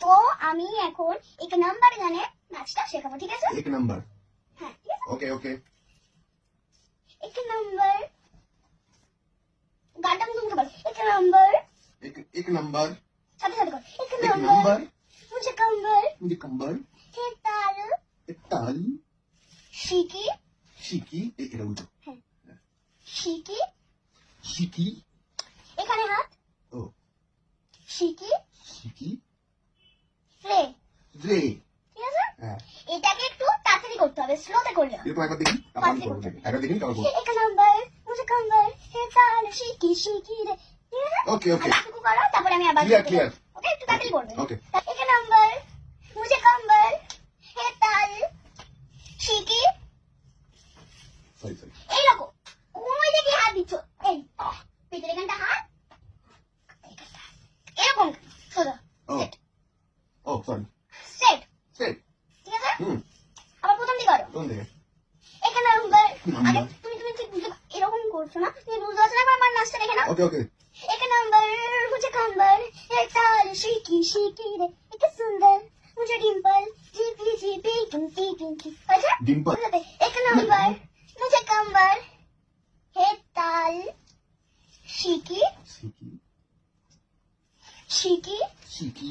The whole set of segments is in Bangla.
তো আমি এখন এক নাম্বার গানে নাচটা শেখাবো ঠিক আছে? এক নাম্বার হ্যাঁ ওকে ওকে এক নাম্বার গানটা তুমি বল এক নাম্বার এক এক নাম্বার সাথে সাথে কর। এক নাম্বার মুঝে কম্বল মুঝে কম্বল হে তাল। হে তাল। শিকি। শিকি এটা উল্টো হ্যাঁ। শিকি। শিকি। এখানে হাত। ও। শিকি। শিকি। এটাকে একটু তাড়াতাড়ি করতে হবে স্লোতে করলে এরপর আমি আবার ওকে একটু তাড়াতাড়ি করবে। এক নাম্বার মুঝে হে তাল শিখি সরি সরি এইরকম কোন দিকে হাত দিচ্ছ? সরি স্ট্রেট স্ট্রেট ঠিক আছে? হুম। আবার প্রথম দিকে করো কোন দিকে? এখানে আরে তুমি তুমি ঠিক এরকম করছ না? তুমি বুঝতে পারছ না? আমার নাচটা দেখে না ওকে ওকে এক নাম্বার হচ্ছে কাম্বার এক তাল শিখি শিকি রে? এক সুন্দর। মুঝে ডিম্পল জিপি জিপি কিমকি কিমকি আচ্ছা? ডিম্পল? এক নাম্বার মুঝে কাম্বার হে তাল শিকি শিকি শিকি শিকি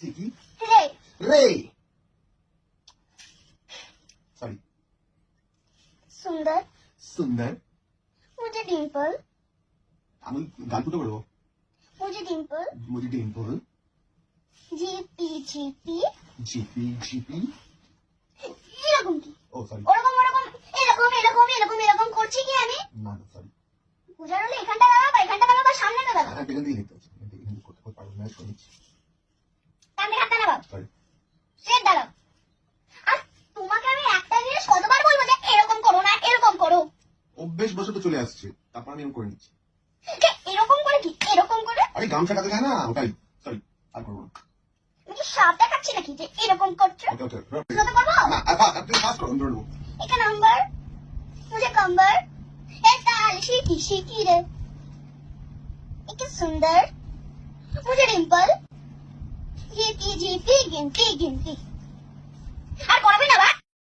কি রে Sorry. সুন্দর সুন্দর মুঝে ডিম্পল আমি গান দুটো বলব মুঝে ডিম্পল মুঝে ডিম্পল জিপি জিপি জিপি জিপি এরকম কি? ও সরি ওরকম ওরকম এরকম এরকম এরকম এরকম করছি কি আমি? না না সরি বোঝার হলে এখানটা দাঁড়াবা এখানটা দাঁড়াবা সামনেটা দাঁড়াবা। হ্যাঁ, এখান থেকে লিখতে হচ্ছে এখান করতে পারব না সরি কান্দে হাত দাঁড়াবো? নাকি এরকম করছ? নাম্বার মুঝে কম্বার এ তাল শিকি শিকি রে। কি সুন্দর। মুঝে Dimple DJ big and big and big.